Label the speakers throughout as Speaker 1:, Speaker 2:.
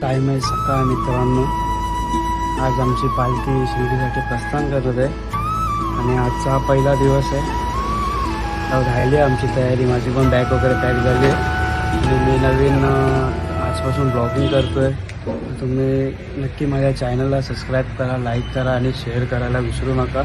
Speaker 1: Time आहे सकाळ मित्रांनो. आज आमची पालखी शिर्डीसाठी प्रस्थान करत आहे. आणि आजचा पहिला दिवस आहे. राहिली आहे आमची तयारी. माझी पण बॅग वगैरे पॅक झाली आहे. आणि मी नवीन आजपासून ब्लॉगिंग करतो आहे तुम्ही नक्की माझ्या चॅनलला सबस्क्राईब करा लाईक करा आणि शेअर करायला विसरू नका.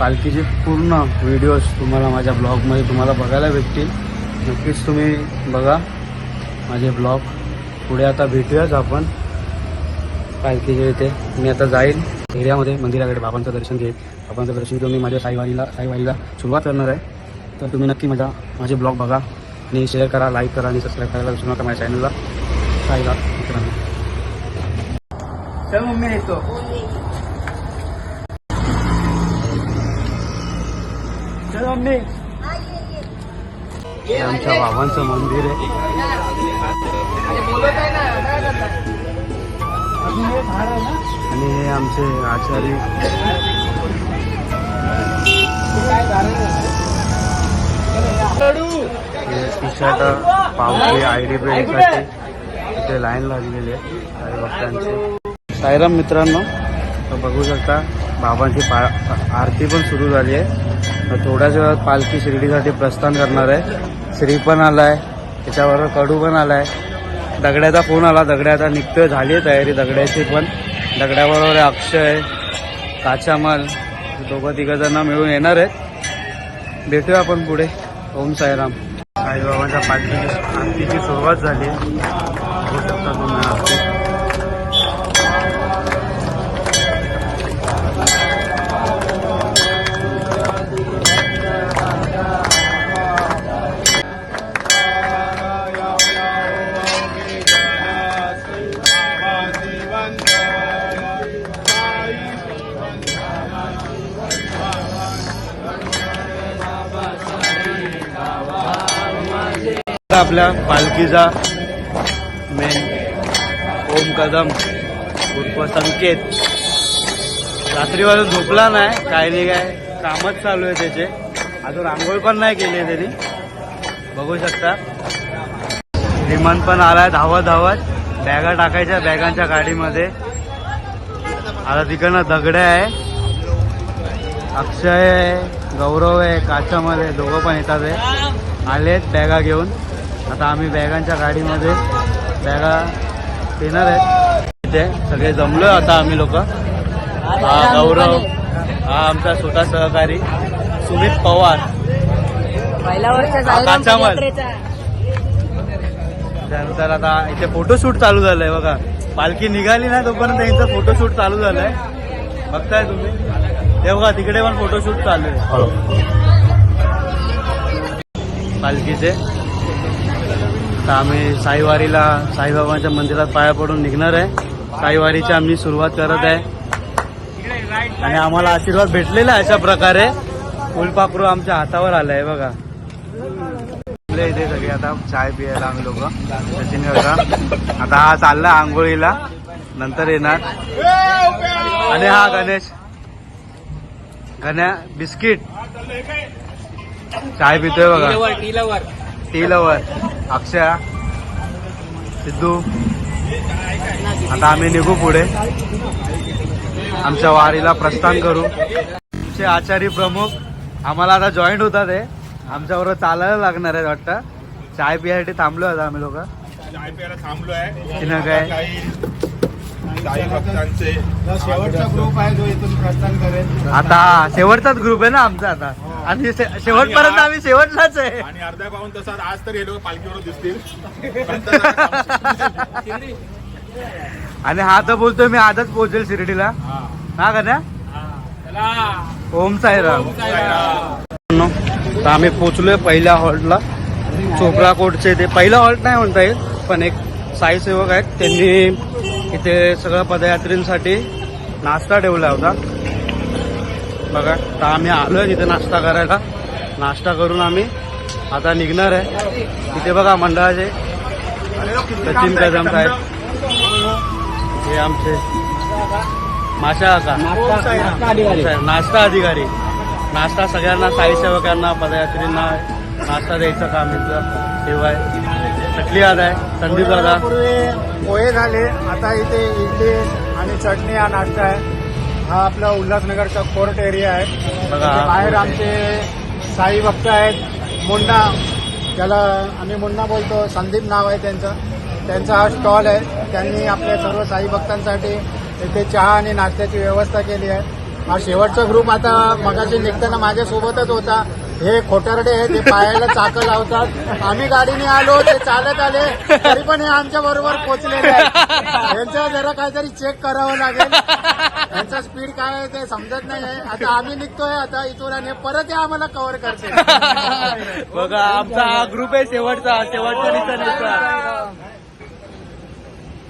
Speaker 1: पालखीचे पूर्ण व्हिडिओज तुम्हाला माझ्या ब्लॉगमध्ये तुम्हाला बघायला भेटतील. नक्कीच तुम्ही बघा. माझे ब्लॉग पुढे आता भेटूयाच आपण. पालखीच्या इथे मी आता जाईल एरियामध्ये मंदिराकडे बाबांचं दर्शन घेईल बाबांचं दर्शन घेऊन मी माझ्या साईवारीला साईवारीला सुरुवात करणार आहे. तर तुम्ही नक्की माझा माझे ब्लॉग बघा आणि शेअर करा लाईक करा आणि सबस्क्राईब करायला विसरू नका माझ्या चॅनलला साईला मित्रांनो. चल मम्मी येतो. चल मम्मी. हे आमच्या बाबांचं मंदिर आहे. आणि हे आमचे आचार्य. टी शर्ट पावती आय डी साठी इथे लाईन लागलेली आहे. भक्तांची. साईराम मित्रांनो बघू शकता बाबांची पा आरती पण सुरू झाली आहे. थोड्याच वेळात पालखी शिर्डीसाठी प्रस्थान करणार आहे. श्री पण आलाय त्याच्याबरोबर कडू पण आलाय. दगड्याचा फोन आला दगड्या आता निघतोय झाली आहे तयारी दगड्याची पण. दगड्याबरोबर अक्षय काचामाल दोघं तिघं मिळून येणार आहेत. भेटूया आपण पुढे. ओम साईराम. साईबाबांच्या पालखीची आरतीची सुरुवात झाली आहे. आपल्या पालखीचा मेन ओम कदम उर्फ संकेत. रात्रीपासून झोपला नाही काय नाही काय कामच चालू आहे त्याचे. अजून आंघोळ पण नाही केली त्यांनी. बघू शकता. विमान पण आलाय धावत धावत. बॅगा टाकायच्या बॅगांच्या गाडीमध्ये. आता तिकडनं दगड्या आहे. अक्षय आहे गौरव आहे काचामध्ये दोघं पण येतात आहे. आलेत बॅगा घेऊन. आता आम्ही बॅगांच्या गाडीमध्ये बॅगा येणार आहेत. इथे सगळे जमलोय आता आम्ही लोक. हा गौरव हा आमचा स्वतः सहकारी सुमित पवार. काचामाल. त्यानंतर आता इथे फोटोशूट चालू झालंय बघा. पालखी निघाली ना तोपर्यंत त्यांचं फोटोशूट चालू झालंय. बघताय तुम्ही. ते बघा तिकडे पण फोटोशूट चालू आहे. पालखीचे. तर आम्ही साईवारीला साईबाबांच्या मंदिरात पाया पडून निघणार आहे. साईवारीची आम्ही सुरुवात करत आहे. आणि आम्हाला आशीर्वाद भेटलेला अशा प्रकारे. फुलपाखरू आमच्या हातावर आलाय बघा. आपल्या इथे सगळे आता चाय पियायला आम्ही लोक. सचिन काका. आता हा चालला आंघोळीला. नंतर येणार. आणि हा गणेश. गण्या बिस्किट. चाय पितोय बघा. टी लवर अक्षय सिद्धू आता आम्ही निघू पुढे. आमच्या वारीला प्रस्थान करू. आमचे आचार्य प्रमुख आम्हाला आता जॉईंट होतात आहे आमच्याबरोबर चालायला लागणार आहे वाटतं. चाय पियासाठी थांबलो आता आम्ही लोक.
Speaker 2: चाय प्यायला थांबलो आहे
Speaker 1: काय?
Speaker 2: काही काही भक्तांचे
Speaker 3: शेवटचा ग्रुप आहे जो इथून प्रस्थान करेल.
Speaker 1: आता हा, शेवटचाच ग्रुप आहे ना आमचा आता. आणि शे- शेवटपर्यंत आम्ही शेवटलाच आहे.
Speaker 2: आणि अर्ध्या पाऊन तसाच आज तर हे लोक पालखीवर दिसतील.
Speaker 1: आणि हा तर बोलतोय मी आजच पोहोचेल शिर्डीला. हा. का ओम साईराम. तर आम्ही पोचलोय पहिल्या हॉल्टला चोपडा कोटचे ते पहिला हॉल्ट नाही म्हणता येईल पण एक साई सेवक आहेत. त्यांनी इथे सगळ्या पदयात्रींसाठी नाश्ता ठेवला होता. बघा तर आम्ही आलोय तिथे नाश्ता करायला. नाश्ता करून आम्ही आता निघणार आहे. तिथे बघा मंडळाचे सचिन कदम साहेब. हे आमचे माशा का नाश्ता अधिकारी. नाश्ता सगळ्यांना साई सेवकांना पदयात्रींना नाश्ता द्यायचं काम इथं सेवा आहे चटली आज आहे. संदीप दादा.
Speaker 3: पूर्वी पोहे झाले. आता इथे इडली आणि चटणी हा नाश्ता आहे. हा आपला उल्हासनगरचा कोर्ट एरिया आहे.
Speaker 1: बघा.
Speaker 3: बाहेर आमचे साई भक्त आहेत. मुन्ना. त्याला आम्ही मुन्ना बोलतो. संदीप नाव आहे त्यांचं. त्यांचा हा स्टॉल आहे. त्यांनी आपल्या सर्व साई भक्तांसाठी इथे चहा आणि नाश्त्याची व्यवस्था केली आहे. हा शेवटचा ग्रुप आता मगाशी निघताना माझ्यासोबतच होता. हे खोटारडे आहे ते पायाला चाकं लावतात. आम्ही गाडीने आलो ते चालत आले. तरी पण हे आमच्या बरोबर पोचलेले यांचं जरा काहीतरी चेक करावं लागेल. यांचा स्पीड काय आहे ते समजत नाही आहे. आता आम्ही निघतोय आता इथून आणि परत हे आम्हाला कव्हर करते.
Speaker 1: बघा आमचा हा ग्रुप आहे शेवटचा. शेवटचा निशाणीचा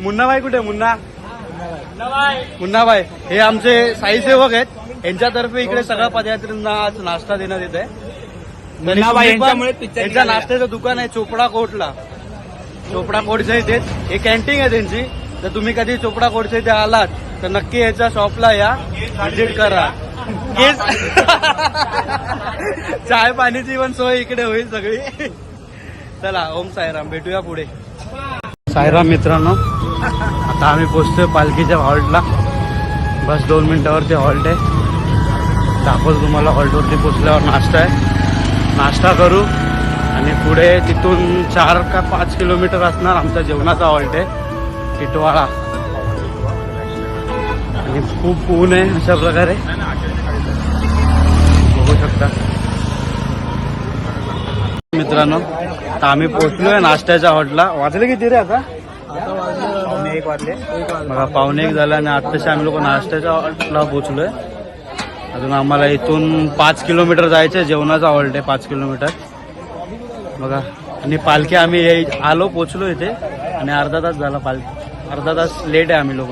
Speaker 1: मुन्नाबाई कुठे मुन्ना? मुन्नाबाई. हे आमचे साई सेवक आहेत. यांच्यातर्फे इकडे सगळ्या पदयात्रींना आज नाश्ता देण्यात येत आहे
Speaker 3: यांच्यामुळे
Speaker 1: नाश्त्याचं दुकान आहे चोपडा कोटला चोपडा कोटच्या इथेच हे कॅन्टीन आहे त्यांची. तर तुम्ही कधी चोपडा कोटच्या इथे आलात तर नक्की याच्या शॉपला या. व्हिजिट करा. केस चाय पाण्याची पण सोय इकडे होईल सगळी. चला ओम साईराम भेटूया पुढे. साईराम मित्रांनो आता आम्ही पोचतोय पालखीच्या हॉल्टला बस दोन मिनिटावरती हॉल्ट आहे. दाखवतो तुम्हाला हॉल्टवरती पोचल्यावर नाश्ता आहे. नाश्ता करू आणि पुढे तिथून चार का पाच किलोमीटर असणार आमचा जेवणाचा हॉल्ट आहे टिटवाळा. आणि खूप ऊन आहे अशा प्रकारे. बघू शकता. मित्रांनो तर आम्ही पोहोचलोय नाश्त्याच्या हॉटेलला वाजले किती रे आता? पावणे एक वाजले. बघा पावणे एक झालं आणि आत्ताशी आम्ही लोक नाश्त्याच्या हॉटेलला पोहोचलोय. अजून आम्हाला इथून पाच किलोमीटर जायचं जेवणाचा हॉल्ट आहे पाच किलोमीटर. बघा आणि पालखी आम्ही आलो पोचलो इथे आणि अर्धा तास झाला पालखी अर्धा तास लेट आहे आम्ही लोक.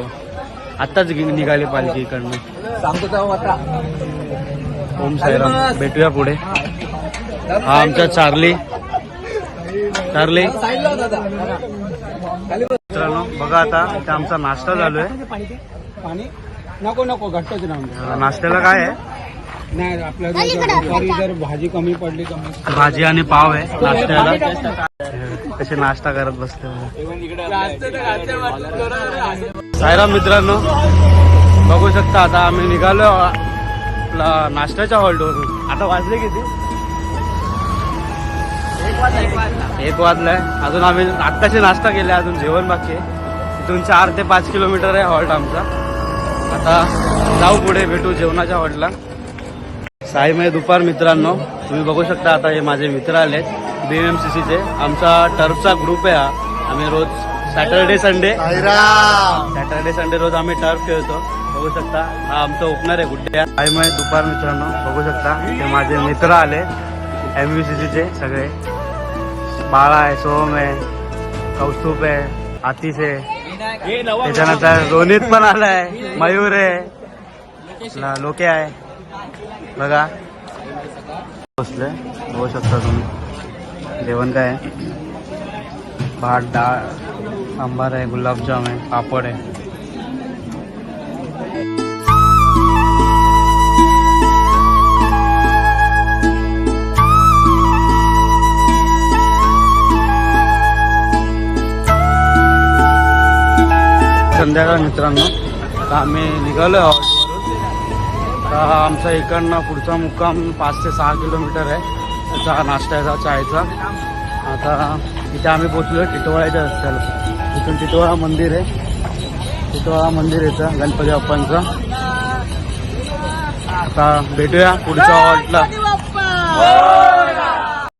Speaker 1: आत्ताच निघाले निघाली पालखी इकडनं. ओम साईराम भेटूया पुढे. हा आमचा चार्ली. चार्ली. मित्रांनो बघा आता इथे आमचा नाश्ता चालू आहे.
Speaker 3: पाणी नको नको घट्टच राहून
Speaker 1: नाश्त्याला काय आहे?
Speaker 3: नाही दुपारी जर भाजी कमी पडली कमी
Speaker 1: भाजी आणि पाव आहे नाश्त्याला. कसे नाश्ता करत बसते सायराम मित्रांनो बघू शकता आता आम्ही निघालो आपला नाश्त्याच्या हॉल्टवरून आता वाजले किती? एक वाजलाय. अजून आम्ही आत्ताचे नाश्ता केले अजून जेवण बाकी आहे. इथून चार ते पाच किलोमीटर आहे हॉल्ट आमचा. आता जाऊ पुढे भेटू जेवणाच्या हॉल्टला साईमय दुपार मित्रांनो. तुम्ही बघू शकता आता हे माझे मित्र आलेत. बी एम सी सीचे आमचा टर्फचा ग्रुप आहे हा. आम्ही रोज सॅटर्डे संडे सॅटर्डे संडे रोज आम्ही टर्फ खेळतो. बघू शकता. हा आमचा ओपनर आहे गुड्ड्या. साईमय दुपार मित्रांनो. बघू शकता. हे माझे मित्र आले. एम व्ही सी सीचे सगळे. बाळा आहे सोहम आहे कौस्तुभ आहे आतिश आहे. त्याच्यानंतर रोनित पण आलाय मयूर आहे. लोके आहे. बघा. बसले. बघू शकता तुम्ही. जेवण काय आहे? भात डाळ सांबार आहे गुलाबजाम आहे पापड आहे. संध्याकाळ मित्रांनो. तर आम्ही निघालो तर आमचा इकडनं पुढचा मुक्काम पाच ते सहा किलोमीटर आहे. त्याचा नाश्त्याचा चायचा आता इथे आम्ही पोचलो टिटवाळ्याच्या रस्त्याला. इथून टिटोळा मंदिर आहे. टिटोळा मंदिर येतं गणपती बाप्पांचं. आता भेटूया पुढच्या हॉल्टला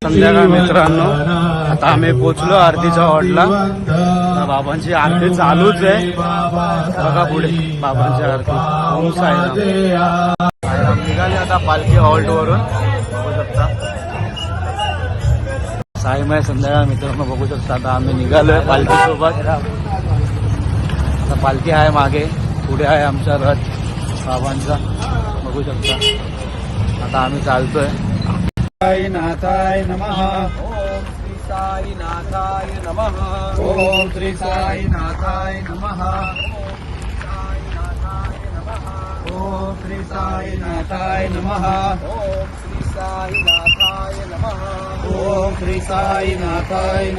Speaker 1: संध्याकाळ मित्रांनो. आता आम्ही पोचलो आरतीच्या हॉल्टला बाबांची आरती चालूच आहे. बघा पुढे बाबांची आरती. ओम साईराम. साईराम निघाले आता पालखी हॉल्ट वरून बघू शकता. साईमय संध्याकाळ मित्रांनो बघू शकता. आता आम्ही निघालोय पालखी सोबत आता पालखी आहे मागे. पुढे आहे आमचा रथ बाबांचा. बघू शकता. आता आम्ही चालतोय.
Speaker 3: नाथाय नमः.
Speaker 4: साईनाथाय नमः
Speaker 3: ओम श्री साई नाथाय नमः ओम श्री साई नाथाय नमः
Speaker 4: ओम श्री साईनाथाय नमः
Speaker 1: ओम श्री साई नाथाय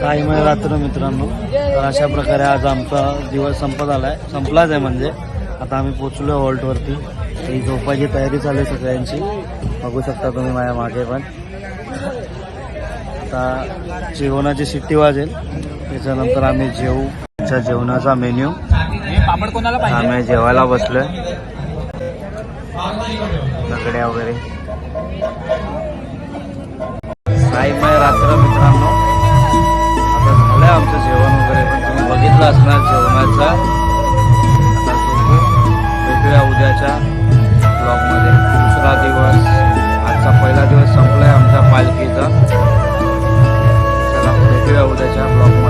Speaker 1: काही साईमय रात्र मित्रांनो. तर अशा प्रकारे आज आमचा दिवस संपत आलाय संपलाच आहे म्हणजे. आता आम्ही पोचलो हॉल्टवरती. ही झोपायची तयारी चालू आहे सगळ्यांची. बघू शकता तुम्ही माझ्या मागे पण. आता जेवणाची शिट्टी वाजेल. त्याच्यानंतर आम्ही जेवू आमच्या जेवणाचा मेन्यू. आम्ही जेवायला बसलोय. नकड्या वगैरे. साईमय रात्र मित्रांनो. झालं आमचं जेवण वगैरे पण तुम्ही बघितलं असणार जेवणाचा. भेटूया उद्याच्या ब्लॉगमध्ये दुसरा दिवस. आजचा पहिला दिवस संपला आहे आमच्या पालखीचा. चला भेटूया उद्याच्या ब्लॉगमध्ये